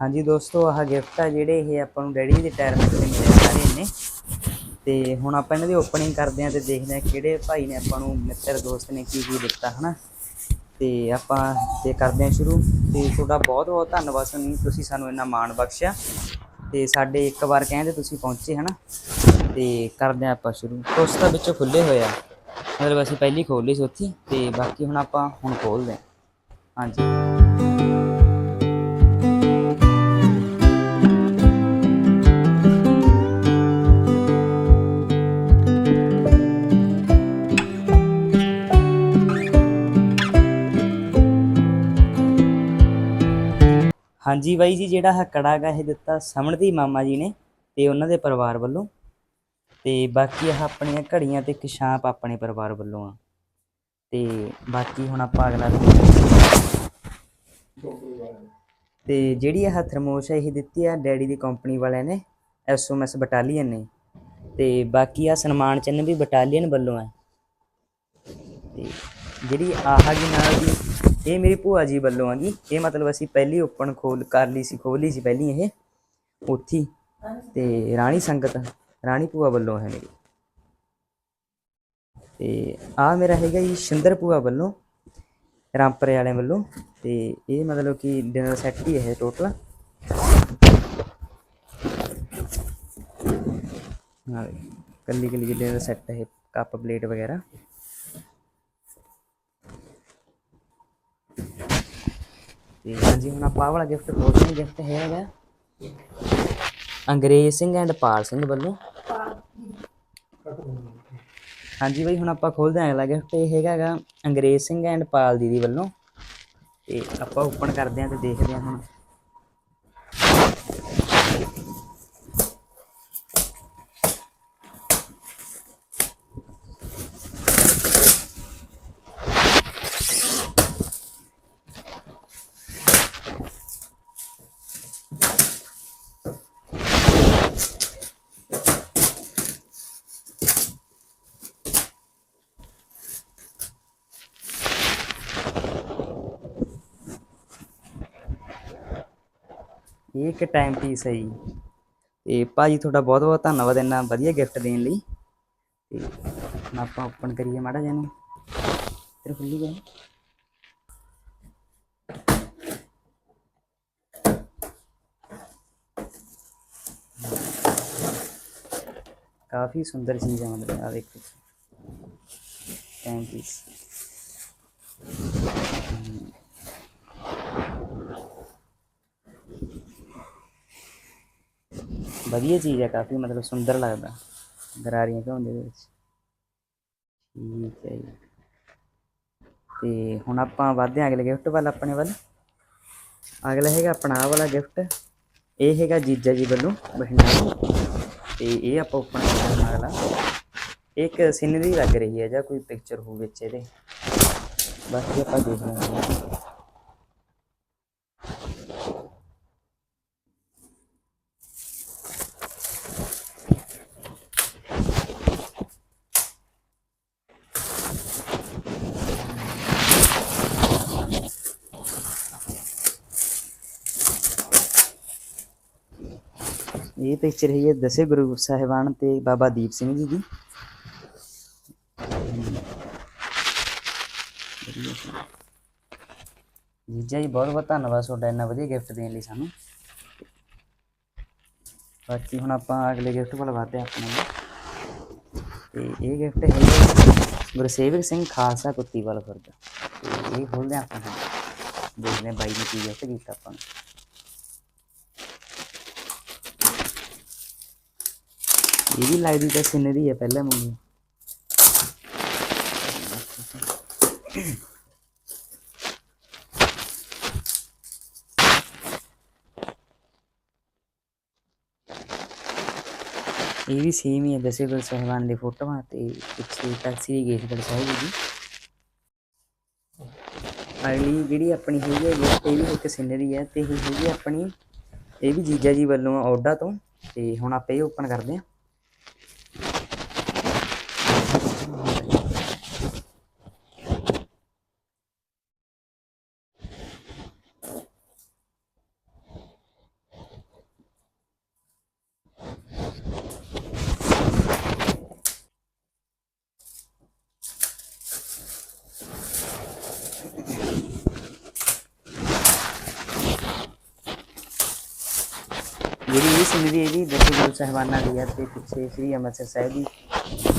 ਹਾਂਜੀ ਦੋਸਤੋ, ਆਹ ਗਿਫਟ ਆ ਜਿਹੜੇ ਇਹ ਆਪਾਂ ਨੂੰ ਡੈਡੀ ਦੇ ਰਿਟਾਇਰਮੈਂਟ ਦੇ ਮਿਲੇ ਸਾਰੇ ਨੇ। ਤੇ ਹੁਣ ਆਪਾਂ ਇਹਨਾਂ ਦੀ ਓਪਨਿੰਗ ਕਰਦੇ ਆਂ ਤੇ ਦੇਖਦੇ ਆਂ ਕਿਹੜੇ ਭਾਈ ਨੇ ਆਪਾਂ ਨੂੰ ਮਿੱਤਰ ਦੋਸਤ ਨੇ ਕੀ ਕੀ ਦਿੱਤਾ, ਹਨਾ? ਤੇ ਆਪਾਂ ਤੇ ਕਰਦੇ ਆਂ ਸ਼ੁਰੂ। ਤੇ ਤੁਹਾਡਾ ਬਹੁਤ ਬਹੁਤ ਧੰਨਵਾਦ ਸੁਣੀ ਤੁਸੀਂ ਸਾਨੂੰ ਇੰਨਾ ਮਾਣ ਬਖਸ਼ਿਆ। ਤੇ ਸਾਡੇ ਇੱਕ ਵਾਰ ਕਹਿੰਦੇ ਤੁਸੀਂ ਪਹੁੰਚੇ, ਹਨਾ? ਤੇ ਕਰਦੇ ਆਂ ਆਪਾਂ ਸ਼ੁਰੂ। ਕੁਛ ਤਾਂ ਵਿੱਚੋਂ ਖੁੱਲੇ ਹੋਏ ਆ। ਮਤਲਬ ਅਸੀਂ ਪਹਿਲੀ ਖੋਲ ਲਈ ਸੀ ਉੱਥੇ, ਤੇ ਬਾਕੀ ਹੁਣ ਆਪਾਂ ਹੁਣ ਖੋਲਦੇ ਆਂ ਹਾਂਜੀ। ਹਾਂਜੀ ਬਾਈ ਜੀ, ਜਿਹੜਾ ਆਹ ਕੜਾ ਗਾ ਇਹ ਦਿੱਤਾ ਸਮਣਦੀ ਮਾਮਾ ਜੀ ਨੇ ਤੇ ਉਹਨਾਂ ਦੇ ਪਰਿਵਾਰ ਵੱਲੋਂ। ਤੇ ਬਾਕੀ ਆਹ ਆਪਣੀਆਂ ਘੜੀਆਂ ਤੇ ਇੱਕ ਛਾਂਪ ਆਪਣੇ ਪਰਿਵਾਰ ਵੱਲੋਂ ਆ। ਤੇ ਬਾਕੀ ਹੁਣ ਆਪਾਂ ਅਗਲਾ ਤੇ ਜਿਹੜੀ ਆਹ ਥਰਮੋਸ਼ ਹੈ ਇਹ ਦਿੱਤੀ ਆ ਡੈਡੀ ਦੀ ਕੰਪਨੀ ਵਾਲਿਆਂ ਨੇ ਐਸਓਐਮਐਸ ਬਟਾਲੀਅਨ ਨੇ। ਤੇ ਬਾਕੀ ਆ ਸਨਮਾਨ ਚਿੰਨ੍ਹ ਵੀ ਬਟਾਲੀਅਨ ਵੱਲੋਂ ਆ। ਤੇ ਜਿਹੜੀ ਆਹ ਜੀ ਨਾਲ ਦੀ ਇਹ ਮੇਰੀ ਭੂਆ ਜੀ ਵੱਲੋਂ ਆ ਜੀ ਇਹ ਮਤਲਬ ਅਸੀਂ ਪਹਿਲੀ ਓਪਨ ਖੋਲ ਕਰ ਲਈ ਸੀ, ਖੋਲ ਲਈ ਸੀ ਪਹਿਲੀ ਇਹ। ਉੱਥੀ। ਤੇ ਰਾਣੀ ਸੰਗਤ, ਰਾਣੀ ਭੂਆ ਵੱਲੋਂ ਹੈ ਮੇਰੀ। ਤੇ ਆ ਮੇਰਾ ਹੈਗਾ ਜੀ ਸ਼ਿੰਦਰ ਭੂਆ ਵੱਲੋਂ, ਰਾਮਪਰੇ ਵਾਲਿਆਂ ਵੱਲੋਂ। ਤੇ ਇਹ ਮਤਲਬ ਕਿ ਡਿਨਰ ਸੈੱਟ ਹੀ ਹੈ ਟੋਟਲ ਹਾਂ। ਕੱਲੀ ਕੱਲੀ ਡਿਨਰ ਸੈੱਟ ਹੈ, ਕੱਪ ਪਲੇਟ ਵਗੈਰਾ। ਤੇ ਹਾਂਜੀ, ਹੁਣ ਆਪਾਂ ਆਹ ਵਾਲਾ ਗਿਫਟ ਖੋਲਦੇ ਹਾਂ ਗਿਫਟ ਹੈਗਾ। ਅੰਗਰੇਜ਼ ਸਿੰਘ ਐਂਡ ਪਾਲ ਸਿੰਘ ਵੱਲੋਂ। ਹਾਂਜੀ ਬਈ, ਹੁਣ ਆਪਾਂ ਖੋਲਦੇ ਹਾਂ ਅਗਲਾ ਗਿਫਟ ਇਹ ਹੈਗਾ ਅੰਗਰੇਜ਼ ਸਿੰਘ ਐਂਡ ਪਾਲ ਦੀਦੀ ਵੱਲੋਂ। ਤੇ ਆਪਾਂ ਓਪਨ ਕਰਦੇ ਹਾਂ ਤੇ ਦੇਖਦੇ ਹਾਂ ਹੁਣ ਇਹ ਇੱਕ ਟਾਈਮ ਪੀਸ ਹੈ ਜੀ। ਤੇ ਭਾਜੀ ਤੁਹਾਡਾ ਬਹੁਤ ਬਹੁਤ ਧੰਨਵਾਦ ਇੰਨਾ ਵਧੀਆ ਗਿਫਟ ਦੇਣ ਲਈ। ਤੇ ਹੁਣ ਆਪਾਂ ਓਪਨ ਕਰੀਏ ਮਾੜਾ ਜਿਹਾ ਨੂੰ ਤੇਰੇ ਖੁੱਲੀ ਗਿਆ ਕਾਫੀ ਸੁੰਦਰ ਚੀਜ਼ ਹੈ ਮਤਲਬ ਆ ਦੇਖੋ ਟਾਈਮ ਪੀਸ ਵਧੀਆ ਚੀਜ਼ ਹੈ ਕਾਫੀ ਮਤਲਬ ਸੁੰਦਰ ਲੱਗਦਾ। ਗਰਾਰੀਆਂ ਘਾਉਣ ਦੇ ਵਿੱਚ। ਠੀਕ ਹੈ ਜੀ। ਤੇ ਹੁਣ ਆਪਾਂ ਵਧਦੇ ਹਾਂ ਅਗਲੇ ਗਿਫਟ ਵੱਲ, ਆਪਣੇ ਵੱਲ। ਅਗਲਾ ਹੈਗਾ ਆਪਣਾ ਆਹ ਵਾਲਾ ਗਿਫਟ ਇਹ ਹੈਗਾ ਜੀਜਾ ਜੀ ਵੱਲੋਂ ਬਠਿੰਡਾ ਤੋਂ। ਤੇ ਇਹ ਆਪਾਂ ਓਪਨ ਕਰਨਾ ਅਗਲਾ। ਇੱਕ ਸੀਨਰੀ ਲੱਗ ਰਹੀ ਹੈ ਜਾਂ ਕੋਈ ਪਿਕਚਰ ਹੋ ਵਿੱਚ ਇਹਦੇ। ਬਾਕੀ ਆਪਾਂ ਦੇਖ ਲਾਂਗੇ ਇਹ ਪਿਕਚਰ ਹੈ ਦਸੇ ਗੁਰੂ ਸਾਹਿਬਾਨ ਤੇ ਬਾਬਾ ਦੀਪ ਸਿੰਘ ਜੀ ਦੀ। ਜੀਜਾ ਜੀ, ਬਹੁਤ ਬਹੁਤ ਧੰਨਵਾਦ ਤੁਹਾਡਾ ਇੰਨਾ ਵਧੀਆ ਗਿਫਟ ਦੇਣ ਲਈ ਸਾਨੂੰ। ਬਾਕੀ ਹੁਣ ਆਪਾਂ ਅਗਲੇ ਗਿਫਟ ਵੱਲ ਵਧਦੇ ਹਾਂ ਆਪਣੇ ਤੇ ਇਹ ਗਿਫਟ ਹੈ ਗੁਰਸੇਵਕ ਸਿੰਘ ਖਾਲਸਾ ਕੁੱਤੀਵਾਲ ਖੁਰਦ ਤੇ ਇਹ ਖੋਲਦੇ ਹਾਂ ਆਪਾਂ ਹੁਣ। ਦੇਖਦੇ ਬਾਈ ਨੇ ਕੀ ਗਿਫਟ ਕੀਤਾ ਆਪਾਂ ਨੂੰ। ਇਹ ਵੀ ਲੱਗਦੀ ਤਾਂ ਸਿਨਰੀ ਹੈ ਪਹਿਲਾਂ ਮੰਗੀ ਇਹ ਵੀ ਸੇਮ ਹੀ ਹੈ ਦਸੇ ਗੁਰੂ ਸਾਹਿਬਾਨ ਦੇ ਫੋਟੋਆਂ ਤੇ ਪਿੱਛੇ ਤਖਸੀ ਗੇਸਗੜ ਸਾਹਿਬ ਜੀ। ਅਗਲੀ ਜਿਹੜੀ ਆਪਣੀ ਹੈਗੀ ਹੈ gift ਇਹ ਵੀ ਇੱਕ ਸਿਨਰੀ ਹੈ ਤੇ ਇਹ ਹੈਗੀ ਆਪਣੀ, ਇਹ ਵੀ ਜੀਜਾ ਜੀ ਵੱਲੋਂ ਆ ਤੋਂ। ਤੇ ਹੁਣ ਆਪਾਂ ਇਹ ਓਪਨ ਕਰਦੇ ਹਾਂ ਜਿਹੜੀ ਇਹ ਸਿਨਰੀ ਹੈ ਜੀ ਗੁਰੂ ਸਾਹਿਬਾਨਾਂ ਦੀ ਹੈ ਤੇ ਪਿੱਛੇ ਸ੍ਰੀ ਅੰਮ੍ਰਿਤਸਰ ਸਾਹਿਬ ਦੀ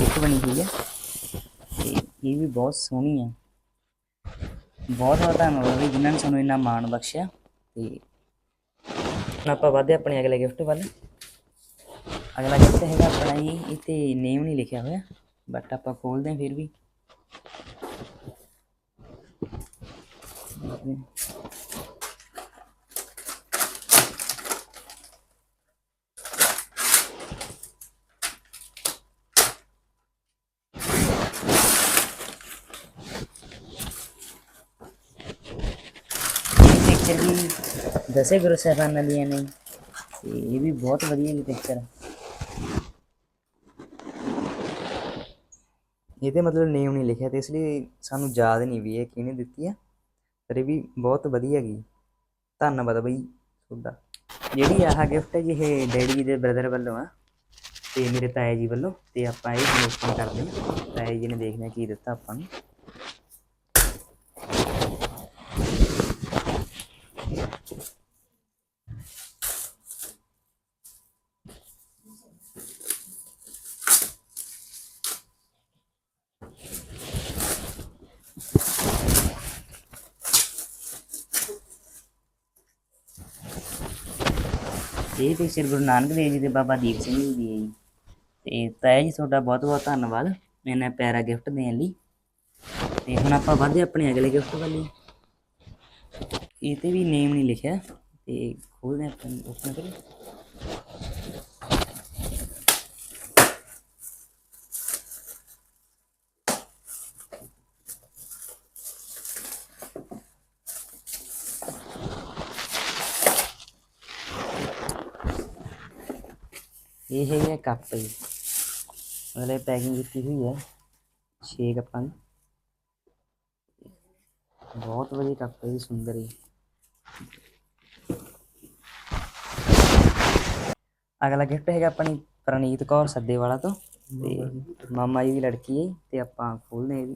ਇੱਕ ਬਣੀ ਹੋਈ ਹੈ। ਤੇ ਇਹ ਵੀ ਬਹੁਤ ਸੋਹਣੀ ਹੈ। ਬਹੁਤ ਬਹੁਤ ਧੰਨਵਾਦ ਵੀ ਜਿਨ੍ਹਾਂ ਨੇ ਸਾਨੂੰ ਇੰਨਾ ਮਾਣ ਬਖਸ਼ਿਆ। ਤੇ ਹੁਣ ਆਪਾਂ ਵਧਦੇ ਆਪਣੇ ਅਗਲੇ ਗਿਫਟ ਵੱਲ। ਅਗਲਾ ਗਿਫਟ ਹੈਗਾ ਆਪਣਾ ਜੀ, ਇਹ ਤੇ ਨੇਮ ਨਹੀਂ ਲਿਖਿਆ ਹੋਇਆ ਬਟ ਆਪਾਂ ਖੋਲਦੇ ਹਾਂ ਫਿਰ ਵੀ ਇਹ ਪਿਕਚਰ ਵੀ ਦਸੇ ਗੁਰੂ ਸਾਹਿਬਾਨਾਂ ਦੀਆਂ ਨੇ। ਤੇ ਇਹ ਵੀ ਬਹੁਤ ਵਧੀਆ ਜੀ ਪਿਕਚਰ ਹੈ ਇਹਦੇ ਮਤਲਬ ਨੇਮ ਨਹੀਂ ਲਿਖਿਆ ਤੇ ਇਸ ਲਈ ਸਾਨੂੰ ਯਾਦ ਨਹੀਂ ਵੀ ਇਹ ਕਿਹਨੇ ਦਿੱਤੀ ਆ। ਪਰ ਇਹ ਵੀ ਬਹੁਤ ਵਧੀਆ ਗਈ ਧੰਨਵਾਦ ਬਈ ਤੁਹਾਡਾ। ਜਿਹੜੀ ਆਹ ਗਿਫਟ ਹੈ ਜੀ, ਇਹ ਡੈਡੀ ਦੇ ਬ੍ਰਦਰ ਵੱਲੋਂ ਆ। ਤੇ ਮੇਰੇ ਤਾਏ ਜੀ ਵੱਲੋਂ। ਤੇ ਆਪਾਂ ਇਹ ਓਪਨ ਕਰਦੇ ਹਾਂ। ਤਾਇਆ ਜੀ ਨੇ ਦੇਖਣਾ ਕੀ ਦਿੱਤਾ ਆਪਾਂ ਨੂੰ। ਇਹ ਪਿਕਚਰ ਗੁਰੂ ਨਾਨਕ ਦੇਵ ਜੀ ਦੇ ਬਾਬਾ ਦੀਪ ਸਿੰਘ ਜੀ ਦੀ ਹੈ ਜੀ ਤੇ ਤਾਇਆ ਜੀ, ਤੁਹਾਡਾ ਬਹੁਤ ਬਹੁਤ ਧੰਨਵਾਦ। ਮੈਨੂੰ ਪਿਆਰਾ ਗਿਫਟ ਦੇਣ ਲਈ। ਤੇ ਹੁਣ ਆਪਾਂ ਵਧਦੇ ਆਪਣੇ ਅਗਲੇ ਗਿਫਟ ਵੱਲ ਇਹ ਤੇ ਵੀ ਨੇਮ ਨਹੀਂ ਲਿਖਿਆ। ਤੇ ਖੋਲਦੇ ਆਪਾਂ, ਓਪਨ ਕਰੀਏ। ਇਹ ਹੈਗਾ ਕੱਪ ਜੀ। ਮਤਲਬ ਪੈਕਿੰਗ ਕੀਤੀ ਹੋਈ ਹੈ ਛੇ ਕੱਪਾਂ ਦੀ। ਬਹੁਤ ਵਧੀਆ ਕੱਪ ਹੈ ਜੀ ਸੁੰਦਰ ਜੀ। ਅਗਲਾ ਗਿਫਟ ਹੈਗਾ ਆਪਣੀ ਪ੍ਰਨੀਤ ਕੌਰ ਸੱਦੇਵਾਲਾ ਤੋਂ। ਤੇ ਮਾਮਾ ਜੀ ਦੀ ਲੜਕੀ ਹੈ ਤੇ ਆਪਾਂ ਖੋਲਦੇ ਹਾਂ ਇਹ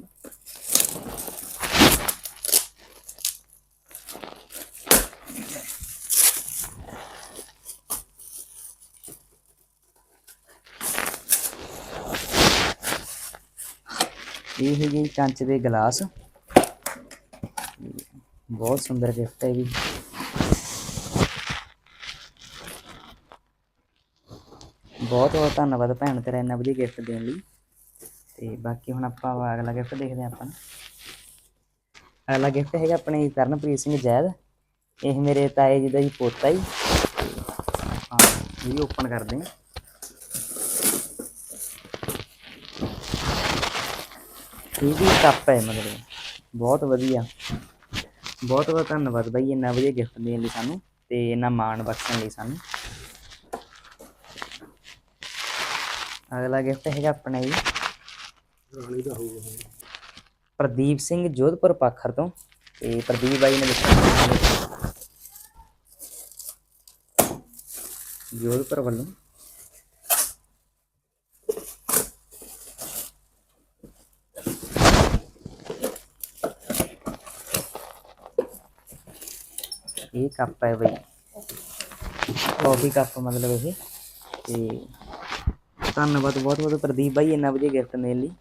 ਇਹ ਹੈਗੇ ਜੀ ਕੰਚ ਦੇ ਗਲਾਸ। ਬਹੁਤ ਸੁੰਦਰ ਗਿਫਟ ਹੈ ਵੀ ਬਹੁਤ ਬਹੁਤ ਧੰਨਵਾਦ ਭੈਣ ਤੇਰਾ ਇੰਨਾ ਵਧੀਆ ਗਿਫਟ ਦੇਣ ਲਈ। ਤੇ ਬਾਕੀ ਹੁਣ ਆਪਾਂ ਅਗਲਾ ਗਿਫਟ ਦੇਖਦੇ ਹਾਂ ਆਪਾਂ। ਅਗਲਾ ਗਿਫਟ ਹੈਗਾ ਆਪਣੇ ਕਰਨਪ੍ਰੀਤ ਸਿੰਘ ਜੈਦ। ਇਹ ਮੇਰੇ ਤਾਏ ਜੀ ਦਾ ਜੀ ਪੋਤਾ ਹੀ ਹਾਂ, ਇਹ ਓਪਨ ਕਰਦੇ ਹਾਂ। ਇਹ ਵੀ ਕੱਪ ਹੈ ਮਤਲਬ। ਬਹੁਤ ਵਧੀਆ। ਬਹੁਤ ਬਹੁਤ ਧੰਨਵਾਦ ਬਾਈ ਇੰਨਾ ਵਧੀਆ ਗਿਫਟ ਦੇਣ ਲਈ ਸਾਨੂੰ ਤੇ ਇੰਨਾ ਮਾਣ ਬਖਸ਼ਣ ਲਈ ਸਾਨੂੰ। ਅਗਲਾ ਗਿਫਟ ਹੈਗਾ ਆਪਣਾ ਜੀ। ਪ੍ਰਦੀਪ ਸਿੰਘ ਜੋਧਪੁਰ ਪਾਖਰ ਤੋਂ ਤੇ ਪ੍ਰਦੀਪ ਬਾਈ ਨੇ ਲਿਖਿਆ ਜੋਧਪੁਰ ਵੱਲੋਂ। ਇਹ ਕੱਪ ਹੈ ਬਈ। ਕਾਫੀ ਕੱਪ ਮਤਲਬ ਇਹ। ਤੇ ਧੰਨਵਾਦ ਬਹੁਤ ਬਹੁਤ ਪ੍ਰਦੀਪ ਬਾਈ ਇੰਨਾ ਵਧੀਆ ਗਿਫਟ ਦੇਣ ਲਈ।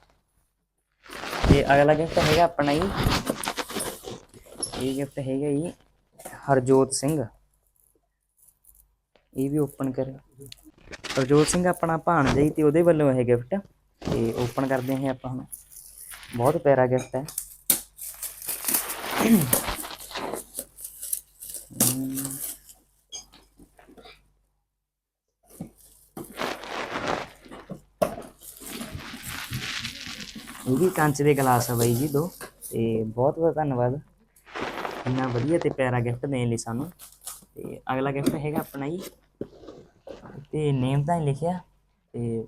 ਤੇ ਅਗਲਾ ਗਿਫਟ ਹੈਗਾ ਆਪਣਾ ਜੀ। ਇਹ ਗਿਫਟ ਹੈਗਾ ਜੀ ਹਰਜੋਤ ਸਿੰਘ। ਇਹ ਵੀ ਓਪਨ ਕਰ ਹਰਜੋਤ ਸਿੰਘ ਆਪਣਾ ਭਾਣਜਾ ਜੀ ਤੇ ਉਹਦੇ ਵੱਲੋਂ ਇਹ ਗਿਫਟ ਤੇ ਓਪਨ ਕਰਦੇ ਹਾਂ ਆਪਾਂ ਹੁਣ। ਬਹੁਤ ਪਿਆਰਾ ਗਿਫਟ ਹੈ। ਇਹ ਵੀ ਕੰਚ ਦੇ ਗਲਾਸ ਆ ਬਾਈ ਜੀ ਦੋ, ਤੇ ਬਹੁਤ ਬਹੁਤ ਧੰਨਵਾਦ। ਇੰਨਾ ਵਧੀਆ ਤੇ ਪਿਆਰਾ ਗਿਫਟ ਦੇਣ ਲਈ ਸਾਨੂੰ। ਤੇ ਅਗਲਾ ਗਿਫਟ ਹੈਗਾ ਆਪਣਾ ਜੀ। ਤੇ ਨੇਮ ਤਾਂ ਹੀ ਲਿਖਿਆ, ਤੇ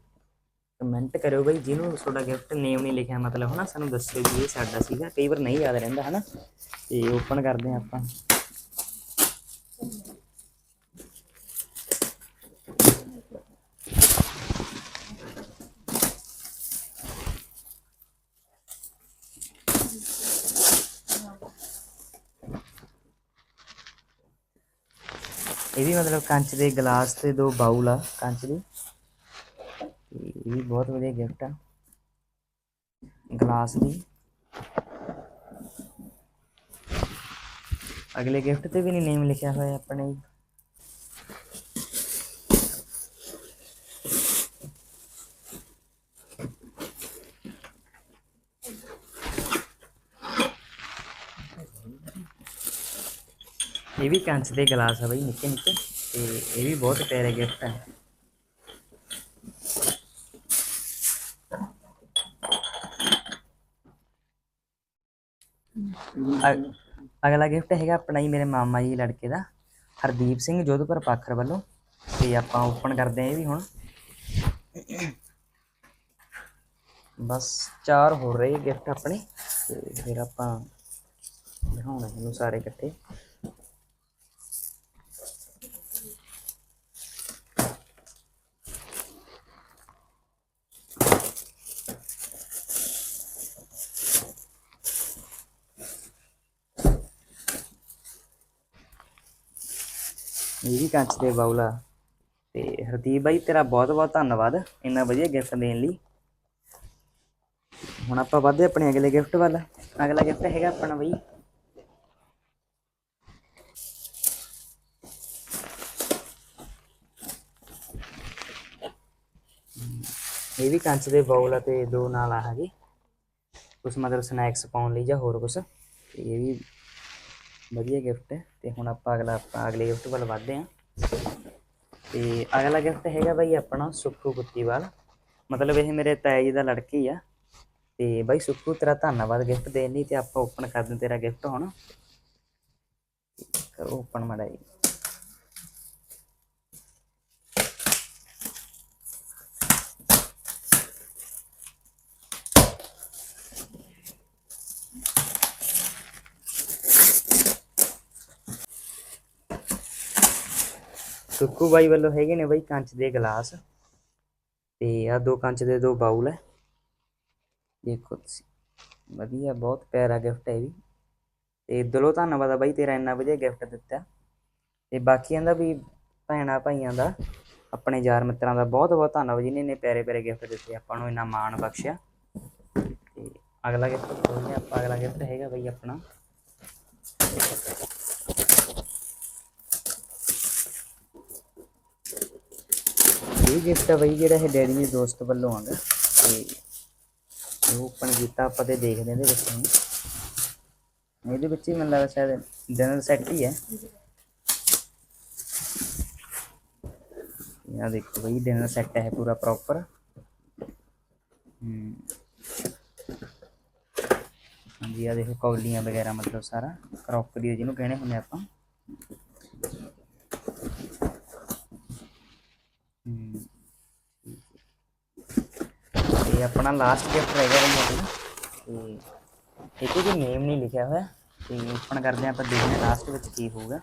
ਕਮੈਂਟ ਕਰਿਓ ਬਈ ਜਿਹਨੂੰ ਤੁਹਾਡਾ ਗਿਫਟ ਨੇਮ ਨਹੀਂ ਲਿਖਿਆ ਮਤਲਬ ਹਨਾ, ਸਾਨੂੰ ਦੱਸਿਓ ਵੀ ਇਹ ਸਾਡਾ ਸੀਗਾ। ਕਈ ਵਾਰ ਨਹੀਂ ਯਾਦ ਰਹਿੰਦਾ ਹਨਾ। ਤੇ ਓਪਨ ਕਰਦੇ ਹਾਂ ਆਪਾਂ। ਇਹ ਮਤਲਬ ਕੰਚ ਦੇ ਗਲਾਸ ਤੇ ਦੋ ਬਾਉਲ ਆ, ਕੰਚ ਦੇ। ਇਹ ਵੀ ਬਹੁਤ ਵਧੀਆ ਗਿਫਟ ਆ। ਗਲਾਸ ਦੀ। ਅਗਲੇ ਗਿਫਟ ਤੇ ਵੀ ਨਹੀਂ ਨੇਮ ਲਿਖਿਆ ਹੋਇਆ ਆਪਣੇ। ਇਹ ਵੀ ਕੰਚ ਦੇ ਗਲਾਸ ਆ ਬਈ, ਨਿੱਕੇ ਨਿੱਕੇ, ਤੇ ਇਹ ਵੀ ਬਹੁਤ ਪਿਆਰੇ ਗਿਫਟ ਆ। ਅਗਲਾ ਗਿਫਟ ਹੈਗਾ ਆਪਣਾ ਹੀ ਮੇਰੇ ਮਾਮਾ ਜੀ ਲੜਕੇ ਦਾ, ਹਰਦੀਪ ਸਿੰਘ ਜੋਧਪੁਰ ਪਾਖਰ ਵੱਲੋਂ, ਤੇ ਆਪਾਂ ਓਪਨ ਕਰਦੇ ਹਾਂ ਇਹ ਵੀ ਹੁਣ। ਬਸ ਚਾਰ ਹੋ ਰਹੇ ਗਿਫਟ ਆਪਣੇ, ਤੇ ਫਿਰ ਆਪਾਂ ਦਿਖਾਉਣਾ ਇਹਨੂੰ ਸਾਰੇ ਇਕੱਠੇ। ਇਹ ਵੀ ਕੰਚ ਦੇ ਬਾਉਲ ਆ ਤੇ ਹਰਦੀਪ ਬਾਈ, ਤੇਰਾ ਬਹੁਤ ਬਹੁਤ ਧੰਨਵਾਦ ਇੰਨਾ ਵਧੀਆ ਗਿਫਟ ਦੇਣ ਲਈ। ਹੁਣ ਆਪਾਂ ਵਧਦੇ ਆਪਣੇ ਅਗਲੇ ਗਿਫਟ ਵੱਲ। ਅਗਲਾ ਗਿਫਟ ਹੈਗਾ ਆਪਣਾ ਬਈ। ਇਹ ਵੀ ਕੰਚ ਦੇ ਬਾਉਲ ਆ ਤੇ ਦੋ ਨਾਲ ਆ ਹੈਗੇ। ਕੁਛ ਮਤਲਬ ਸਨੈਕਸ ਪਾਉਣ ਲਈ ਜਾਂ ਹੋਰ ਕੁਛ। ਇਹ ਵੀ ਵਧੀਆ ਗਿਫਟ ਹੈ ਤੇ ਹੁਣ ਆਪਾਂ ਅਗਲਾ, ਆਪਾਂ ਅਗਲੇ ਗਿਫਟ ਵੱਲ ਵਧਦੇ ਹਾਂ। ਤੇ ਅਗਲਾ ਗਿਫਟ ਹੈਗਾ ਬਾਈ ਆਪਣਾ ਸੁੱਖੂ ਕੁੱਤੀਵਾਲ ਮਤਲਬ ਇਹ ਮੇਰੇ ਤਾਇਆ ਜੀ ਦਾ ਲੜਕੀ ਆ। ਤੇ ਬਾਈ ਸੁੱਖੂ, ਤੇਰਾ ਧੰਨਵਾਦ ਗਿਫਟ ਦੇਣ ਲਈ ਤੇ ਆਪਾਂ ਓਪਨ ਕਰਦੇ ਤੇਰਾ ਗਿਫਟ ਹੁਣ। ਕਰੋ ਓਪਨ ਮੜਾ ਸੁੱਕੂ ਬਾਈ ਵੱਲੋਂ ਹੈਗੇ ਨੇ ਬਾਈ ਕੰਚ ਦੇ ਗਲਾਸ। ਤੇ ਆ ਦੋ ਕੰਚ ਦੇ ਦੋ ਬਾਉਲ ਹੈ ਦੇਖੋ ਤੁਸੀਂ, ਵਧੀਆ, ਬਹੁਤ ਪਿਆਰਾ ਗਿਫਟ ਹੈ ਵੀ। ਤੇ ਦਿਲੋਂ ਧੰਨਵਾਦ ਆ ਬਾਈ ਤੇਰਾ ਇੰਨਾ ਵਧੀਆ ਗਿਫਟ ਦਿੱਤਾ। ਤੇ ਬਾਕੀਆਂ ਦਾ ਵੀ, ਭੈਣਾਂ ਭਾਈਆਂ ਦਾ, ਆਪਣੇ ਯਾਰ ਮਿੱਤਰਾਂ ਦਾ ਬਹੁਤ ਬਹੁਤ ਧੰਨਵਾਦ। ਜਿਨ੍ਹਾਂ ਨੇ ਪਿਆਰੇ ਪਿਆਰੇ ਗਿਫਟ ਦਿੱਤੇ, ਆਪਾਂ ਨੂੰ ਇੰਨਾ ਮਾਣ ਬਖਸ਼ਿਆ। ਤੇ ਅਗਲਾ ਗਿਫਟ ਖੋਲ੍ਹਦੇ ਆਪਾਂ ਅਗਲਾ ਗਿਫਟ ਹੈਗਾ ਬਾਈ ਆਪਣਾ। ਇਹ ਗਿਫਟ ਆ ਬਈ ਜਿਹੜਾ ਇਹ ਡੈਡੀ ਦੇ ਦੋਸਤ ਵੱਲੋਂ ਆਂਗਾ ਤੇ ਉਹ ਓਪਨ ਕੀਤਾ, ਆਪਾਂ ਤੇ ਦੇਖਦੇ ਇਹਦੇ ਵਿੱਚ ਹੁਣ। ਇਹਦੇ ਵਿੱਚ ਹੀ ਮੈਨੂੰ ਲੱਗਦਾ ਸ਼ਾਇਦ ਡਿਨਰ ਸੈਟ ਹੀ। ਹੈ ਇਹ ਦੇਖੋ ਬਈ ਡਿਨਰ ਸੈੱਟ ਹੈ ਪੂਰਾ ਪ੍ਰੋਪਰ ਹੂੰ। ਹਾਂਜੀ ਆ ਦੇਖੋ ਕੌਲੀਆਂ ਵਗੈਰਾ, ਮਤਲਬ ਸਾਰਾ। ਕਰੋਕਰੀ ਜਿਹਨੂੰ ਕਹਿੰਦੇ ਹੁੰਦੇ ਆਪਾਂ ਹਮ, ਇਹ ਆਪਣਾ ਲਾਸਟ ਗਿਫਟ ਰਹਿ ਗਿਆ ਬਈ ਆਪਣਾ ਤੇ ਇਹ ਕੋਈ ਨੇਮ ਨਹੀਂ ਲਿਖਿਆ ਹੋਇਆ। ਤੇ ਓਪਨ ਕਰਦੇ ਹਾਂ ਆਪਾਂ ਦੇਖਦੇ ਹਾਂ ਲਾਸਟ ਵਿੱਚ ਕੀ ਹੋਊਗਾ।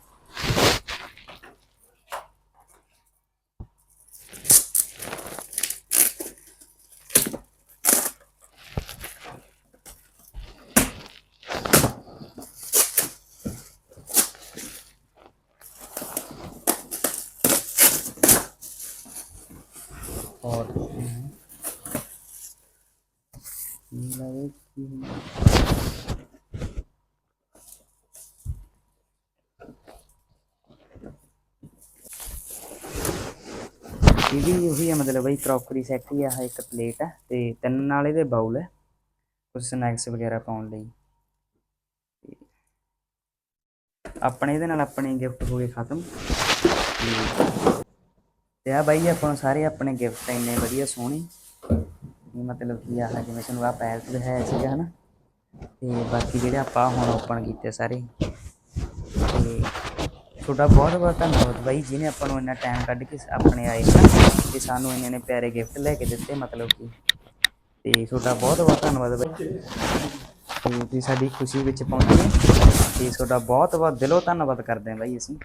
ਇਹ ਉਹੀ ਹੈ ਮਤਲਬ ਬਈ ਕਰੋਕਰੀ ਸੈੱਟ ਹੀ ਆ ਆਹ ਇੱਕ ਪਲੇਟ ਹੈ ਤੇ ਤਿੰਨ ਨਾਲ ਇਹਦੇ ਬਾਉਲ ਹੈ ਕੁਝ ਸਨੈਕਸ ਵਗੈਰਾ ਪਾਉਣ ਲਈ। ਆਪਣੇ ਇਹਦੇ ਨਾਲ ਆਪਣੇ ਗਿਫਟ ਹੋ ਗਏ ਖਤਮ। ਤੇ ਆ ਬਾਈ ਆਪਾਂ ਨੂੰ ਸਾਰੇ ਆਪਣੇ ਗਿਫਟ ਇੰਨੇ ਵਧੀਆ ਸੋਹਣੇ। ਇਹ ਮਤਲਬ ਕੀ ਆ, ਜਿਵੇਂ ਤੁਹਾਨੂੰ ਆ ਪੈਰ ਤੇ ਦਿਖਾਇਆ ਸੀਗਾ ਹਨਾ। ਤੇ ਬਾਕੀ ਜਿਹੜੇ ਆਪਾਂ ਹੁਣ ਓਪਨ ਕੀਤੇ ਸਾਰੇ। ਤੇ ਤੁਹਾਡਾ ਬਹੁਤ ਬਹੁਤ ਧੰਨਵਾਦ ਬਾਈ, ਜਿਹਨੇ ਆਪਾਂ ਨੂੰ ਇੰਨਾ ਟਾਈਮ ਕੱਢ ਕੇ ਆਪਣੇ ਆਏ ਨਾ, ਤੇ ਸਾਨੂੰ ਇਹਨਾਂ ਨੇ ਪਿਆਰੇ ਗਿਫਟ ਲੈ ਕੇ ਦਿੱਤੇ ਮਤਲਬ ਕਿ। ਤੇ ਤੁਹਾਡਾ ਬਹੁਤ ਬਹੁਤ ਧੰਨਵਾਦ ਬਾਈ। ਤੇ ਤੁਸੀਂ ਸਾਡੀ ਖੁਸ਼ੀ ਵਿੱਚ ਪਹੁੰਚੇ। ਤੇ ਤੁਹਾਡਾ ਬਹੁਤ ਬਹੁਤ ਦਿਲੋਂ ਧੰਨਵਾਦ ਕਰਦੇ ਹਾਂ ਬਾਈ ਅਸੀਂ।